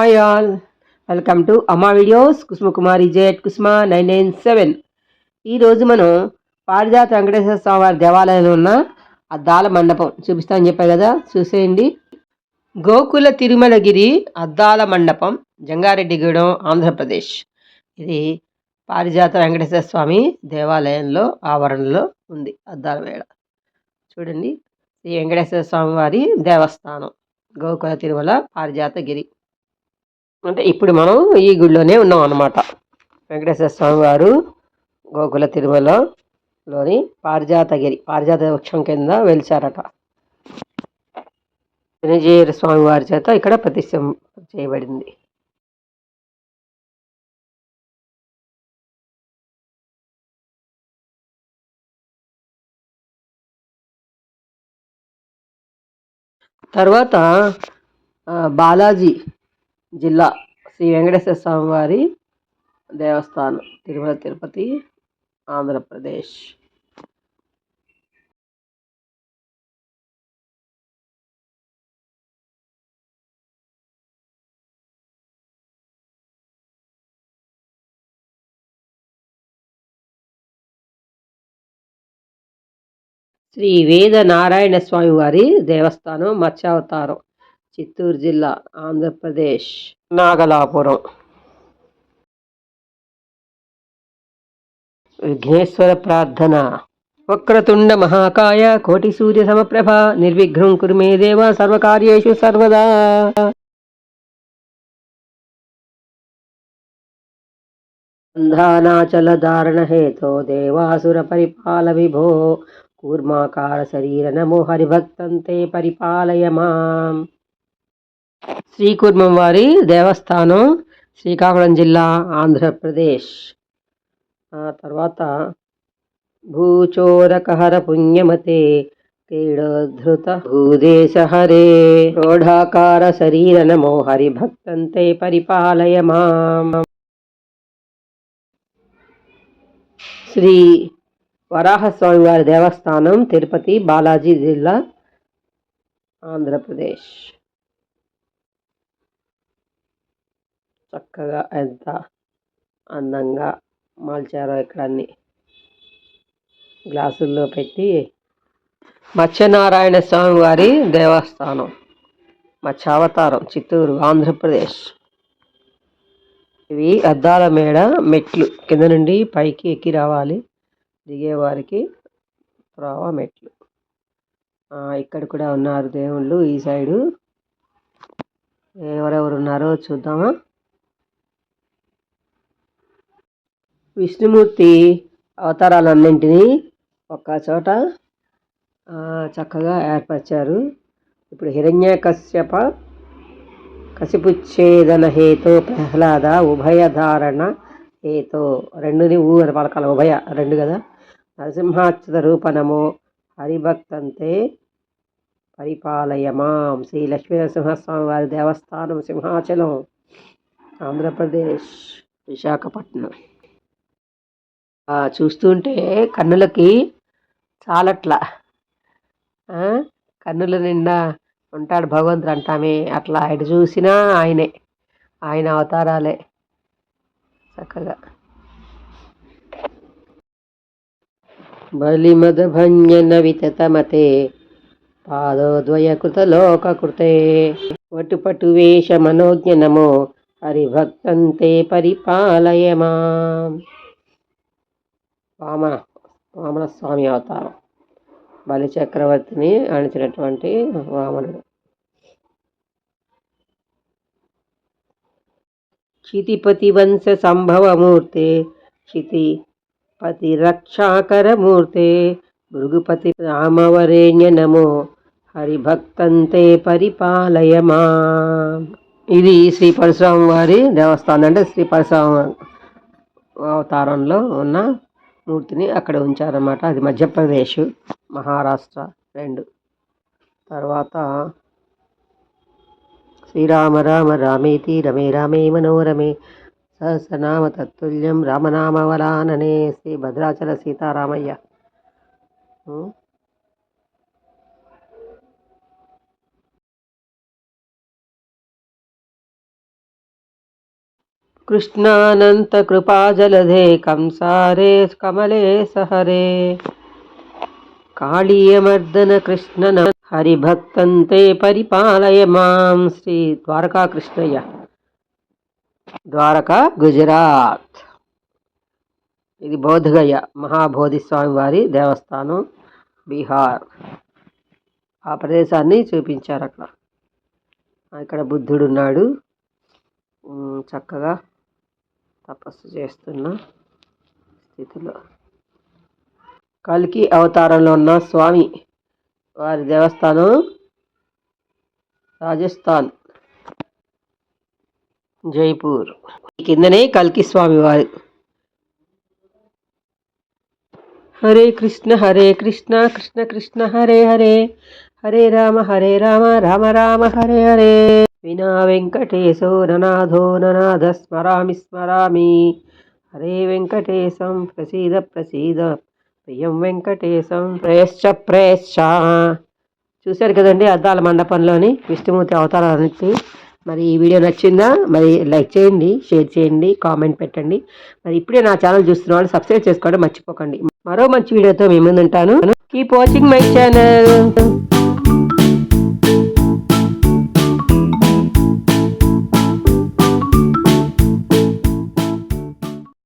Hi all welcome to Amma videos Kusumakumari jet Kusuma nine nine seven ఈరోజు మనం పారిజాత వెంకటేశ్వర స్వామి వారి దేవాలయంలో ఉన్న అద్దాల మండపం చూపిస్తామని చెప్పాయి కదా చూసేయండి. గోకుల తిరుమలగిరి అద్దాల మండపం జంగారెడ్డిగూడెం ఆంధ్రప్రదేశ్. ఇది పారిజాత వెంకటేశ్వర స్వామి దేవాలయంలో ఆవరణలో ఉంది అద్దాల వేళ చూడండి శ్రీ వెంకటేశ్వర స్వామి వారి దేవస్థానం గోకుల తిరుమల పారిజాతగిరి అంటే ఇప్పుడు మనం ఈ గుడిలోనే ఉన్నాం అన్నమాట. వెంకటేశ్వర స్వామి వారు గోకుల తిరుమలలోని పారిజాతగిరి పారిజాత వృక్షం కింద వెలిచారట. విజయ స్వామి వారి చేత ఇక్కడ ప్రతిష్ట చేయబడింది. తర్వాత బాలాజీ జిల్లా శ్రీ వెంకటేశ్వర స్వామి వారి దేవస్థానం తిరుమల తిరుపతి ఆంధ్రప్రదేశ్. శ్రీ వేద నారాయణ స్వామి వారి దేవస్థానం మత్స్యావతారం. చిత్తూరు జిల్లా ఆంధ్రప్రదేశ్. నాగలాపురం. విఘ్నేశ్వర ప్రార్థన. వక్రతుండ మహాకాయ కోటి సూర్య సమప్రభ. నిర్విఘ్నం కురుమే దేవ సర్వకార్యేషు సర్వదా. ధానాచల హేతో దేవాసుర పరిపాల విభో. కూర్మాకార శరీర నమో హరిభక్తంతే పరిపాలయ మాం శ్రీకుర్మం వారి దేవస్థానం శ్రీకాకుళం జిల్లా ఆంధ్రప్రదేశ్. తర్వాత భూచోరకహర పుణ్యమతే క్రీడోద్ధృత భూదేశ హరే రోఢాకార శరీర నమో హరిభక్తంతే పరిపాలయ మాం. శ్రీ వరాహస్వామి వారి దేవస్థానం తిరుపతి బాలాజీ జిల్లా ఆంధ్రప్రదేశ్. చక్కగా ఎంత అందంగా మలిచారో ఇక్కడ అన్ని. గ్లాసుల్లో పెట్టి మత్స్యనారాయణ స్వామి వారి దేవస్థానం మత్స్యావతారం చిత్తూరు ఆంధ్రప్రదేశ్. ఇవి అద్దాల మేడ మెట్లు. కింద నుండి పైకి ఎక్కి రావాలి. దిగేవారికి త్రోవ మెట్లు. ఇక్కడ కూడా ఉన్నారు దేవుళ్ళు. ఈ సైడు ఎవరెవరు ఉన్నారో చూద్దామా? విష్ణుమూర్తి అవతారాలన్నింటినీ ఒక్క చోట చక్కగా ఏర్పరిచారు. ఇప్పుడు హిరణ్యకశ్యప కసిపుచ్ఛేదన హేతో ప్రహ్లాద ఉభయధారణ హేతో. రెండుని ఊ అని పలకాల ఉభయ రెండు కదా. నరసింహాచ్యుత రూపణము హరిభక్తంతే పరిపాలయమాం. శ్రీ లక్ష్మీ నరసింహస్వామి వారి దేవస్థానం సింహాచలం ఆంధ్రప్రదేశ్ విశాఖపట్నం. చూస్తుంటే కన్నులకి చాలట్లా. కన్నుల నిండా ఉంటాడు భగవంతుడు అంటామే. అట్లా ఎటు చూసినా ఆయనే. ఆయన అవతారాలే. చక్కగా. బలిమదభంజన వితతమతే పాదోద్వయకృతలోకృతే వటుపటు వేష మనోజ్ఞ నమో. హరిభక్తంతే పరిపాలయమా. వామన వామన స్వామి అవతారం. బలి చక్రవర్తిని అణిచినటువంటి వామనుడు. క్షితిపతి వంశ సంభవమూర్తే క్షితిపతి రక్షాకరమూర్తే భృగుపతి రామవరేణ్య నమో హరిభక్తంతే పరిపాలయమా. ఇది శ్రీ పరశురామ వారి దేవస్థానం. అంటే శ్రీ పరశురామ అవతారంలో ఉన్న మూర్తిని అక్కడ ఉంచారన్నమాట. అది మధ్యప్రదేశ్ మహారాష్ట్ర రెండు. తర్వాత శ్రీరామ రామ రామేతి రమే రామే మనోరమే సహస్రనామ తత్తుల్యం రామనామవలాననే శ్రీ భద్రాచల సీతారామయ్య. కృష్ణానంత కృపాజలధే కంసారే కమలే సహరే. కాళీయమర్దన కృష్ణన హరిభక్తంతే పరిపాలయ మాం శ్రీ ద్వారకా కృష్ణయ్య ద్వారకా గుజరాత్. ఇది బోధగయ మహాబోధి స్వామి వారి దేవస్థానం బీహార్. ఆ ప్రదేశాన్ని చూపించారు అక్కడ ఇక్కడ బుద్ధుడు ఉన్నాడు చక్కగా తపస్సు చేస్తున్న స్థితిలో. కల్కి అవతారంలో ఉన్న స్వామి వారి దేవస్థానం రాజస్థాన్ జైపూర్. కిందనే కల్కి స్వామి వారి. హరే కృష్ణ హరే కృష్ణ కృష్ణ కృష్ణ హరే హరే. హరే రామ హరే రామ రామ రామ హరే హరే. వినా వెంకటేశో ననాథో ననాథ స్మరామి స్మరామి. హరే వెంకటేశం ప్రసీద ప్రసీద ప్రియం వెంకటేశం ప్రేశ్చ ప్రేశ్చ. చూశారు కదండి అద్దాల మండపంలోని విష్ణుమూర్తి అవతారానికి మరి ఈ వీడియో నచ్చిందా? మరి లైక్ చేయండి షేర్ చేయండి కామెంట్ పెట్టండి. మరి ఇప్పుడే నా ఛానల్ చూస్తున్న వాళ్ళు సబ్స్క్రైబ్ చేసుకోవడం మర్చిపోకండి. మరో మంచి వీడియోతో మీ ముందుంటాను. Keep watching my channel